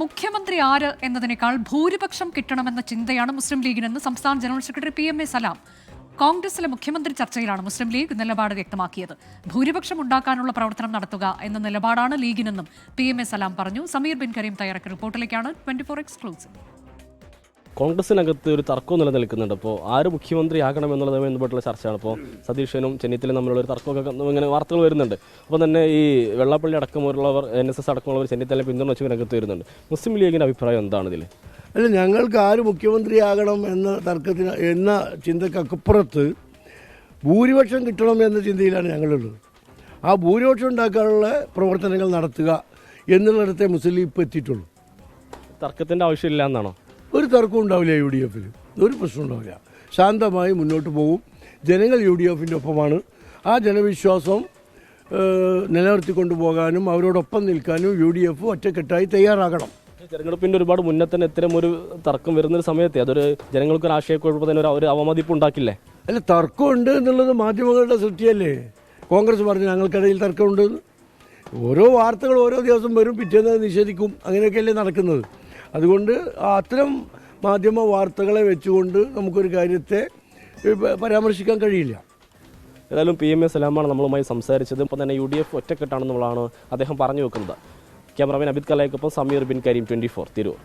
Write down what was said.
മുഖ്യമന്ത്രി ആര് എന്നതിനേക്കാൾ ഭൂരിപക്ഷം കിട്ടണമെന്ന ചിന്തയാണ് മുസ്ലിം ലീഗിനെന്ന് സംസ്ഥാന general secretary P M A Salam. കോൺഗ്രസിലെ മുഖ്യമന്ത്രി ചർച്ചയിലാണ് മുസ്ലിം ലീഗ് നിലപാട് വ്യക്തമാക്കിയത്. ഭൂരിപക്ഷം ഉണ്ടാക്കാനുള്ള പ്രവർത്തനം നടത്തുക എന്ന നിലപാടാണ് ലീഗിനെന്നും പി എം എ സലാം പറഞ്ഞു. സമീർ ബിൻ കരീം തയ്യാറാക്കിയ റിപ്പോർട്ടിലേക്കാണ് ട്വന്റി ഫോർ എക്സ്ക്ലൂസീവ്. കോൺഗ്രസിനകത്ത് ഒരു തർക്കവും നിലനിൽക്കുന്നുണ്ട്. അപ്പോൾ ആര് മുഖ്യമന്ത്രി മുഖ്യമന്ത്രിയാകണം എന്നുള്ളതുമായി ബന്ധപ്പെട്ടുള്ള ചർച്ചയാണ്. അപ്പോൾ സതീശനും ചെന്നിത്തലും തമ്മിലുള്ള ഒരു തർക്കമൊക്കെ ഇങ്ങനെ വാർത്തകൾ വരുന്നുണ്ട്. അപ്പോൾ തന്നെ ഈ വെള്ളപ്പള്ളി അടക്കമുള്ളവർ എൻ എസ് എസ് അടക്കമുള്ളവർ ചെന്നിത്തല പിന്തുണച്ച് രംഗത്ത് വരുന്നുണ്ട്. മുസ്ലിം ലീഗിന്റെ അഭിപ്രായം എന്താണ് ഇതിൽ അല്ല ഞങ്ങൾക്ക് ആര് മുഖ്യമന്ത്രിയാകണം എന്ന തർക്കത്തിന് എന്ന ചിന്തക്കപ്പുറത്ത് ഭൂരിപക്ഷം കിട്ടണം എന്ന ചിന്തയിലാണ് ഞങ്ങളുള്ളത്. ആ ഭൂരിപക്ഷം ഉണ്ടാക്കാനുള്ള പ്രവർത്തനങ്ങൾ നടത്തുക എന്നുള്ളിടത്തെ മുസ്ലിം ലീഗ് ഇപ്പോൾ എത്തിയിട്ടുള്ളൂ. തർക്കത്തിന്റെ ആവശ്യമില്ല എന്നാണോ? ഒരു തർക്കവും ഉണ്ടാവില്ല യു ഡി എഫിൽ ഒരു പ്രശ്നം ഉണ്ടാവില്ല. ശാന്തമായി മുന്നോട്ട് പോകും. ജനങ്ങൾ യു ഡി എഫിന്റെ ഒപ്പമാണ്. ആ ജനവിശ്വാസം നിലനിർത്തിക്കൊണ്ടു പോകാനും അവരോടൊപ്പം നിൽക്കാനും യു ഡി എഫ് ഒറ്റക്കെട്ടായി തയ്യാറാകണം. തെരഞ്ഞെടുപ്പിന്റെ ഒരുപാട് മുന്നേ തന്നെ ഇത്തരം ഒരു തർക്കം വരുന്നൊരു സമയത്തെ അതൊരു ജനങ്ങൾക്ക് ഒരു ആശയക്കുഴപ്പം തന്നെ ഒരു- ഒരു അവമതിപ്പ് ഉണ്ടാക്കില്ലേ? അല്ല തർക്കമുണ്ട് എന്നുള്ളത് മാധ്യമങ്ങളുടെ സൃഷ്ടിയല്ലേ? കോൺഗ്രസ് പറഞ്ഞു ഞങ്ങൾക്കിടയിൽ തർക്കമുണ്ട്. ഓരോ വാർത്തകൾ ഓരോ ദിവസം വരും പിറ്റേന്ന് നിഷേധിക്കും. അങ്ങനെയൊക്കെയല്ലേ നടക്കുന്നത്. അതുകൊണ്ട് അത്തരം മാധ്യമ വാർത്തകളെ വെച്ചുകൊണ്ട് നമുക്കൊരു കാര്യത്തെ പരാമർശിക്കാൻ കഴിയില്ല. ഏതായാലും പി എം എ സലാമാണ് നമ്മളുമായി സംസാരിച്ചത്. ഇപ്പം തന്നെ യു ഡി എഫ് ഒറ്റക്കെട്ടാണെന്നുള്ളതാണ് അദ്ദേഹം പറഞ്ഞു വെക്കുന്നത്. ക്യാമറമാൻ അബിദ് കലായ്ക്കൊപ്പം Sameer bin Kareem twenty four Tirur.